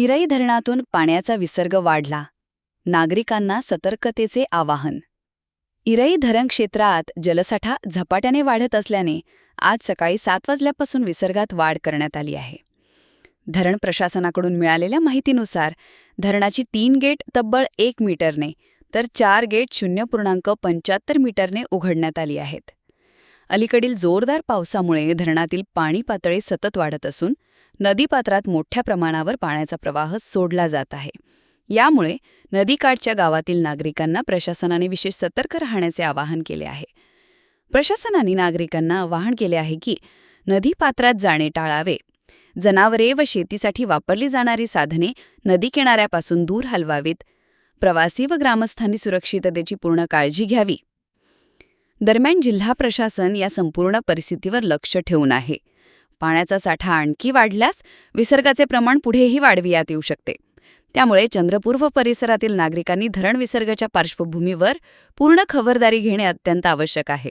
इरई धरणातून पाण्याचा विसर्ग वाढला. नागरिकांना सतर्कतेचे आवाहन. इरई धरण क्षेत्रात जलसाठा झपाट्याने वाढत असल्याने आज सकाळी सात वाजल्यापासून विसर्गात वाढ करण्यात आली आहे. धरण प्रशासनाकडून मिळालेल्या माहितीनुसार धरणाची तीन गेट तब्बल एक मीटरने तर चार गेट शून्य पूर्णांक पंच्याहत्तर मीटरने उघडण्यात आली आहेत. अलीकडील जोरदार पावसामुळे धरणातील पाणी पातळी सतत वाढत असून नदीपात्रात मोठ्या प्रमाणावर पाण्याचा प्रवाह सोडला जात आहे. यामुळे नदीकाठच्या गावातील नागरिकांना प्रशासनाने विशेष सतर्क राहण्याचे आवाहन केले आहे. प्रशासनाने नागरिकांना आवाहन केले आहे की नदीपात्रात जाणे टाळावे. जनावरे व शेतीसाठी वापरली जाणारी साधने नदी किनाऱ्यापासून दूर हलवावीत. प्रवासी व ग्रामस्थांनी सुरक्षिततेची पूर्ण काळजी घ्यावी. दरम्यान जिल्हा प्रशासन या संपूर्ण परिस्थितीवर लक्ष ठेवून आहे. पाण्याचा साठा आणखी वाढल्यास विसर्गाचे प्रमाण पुढेही वाढविण्यात येऊ शकते. त्यामुळे चंद्रपूर व परिसरातील नागरिकांनी धरण विसर्गाच्या पार्श्वभूमीवर पूर्ण खबरदारी घेणे अत्यंत आवश्यक आहे.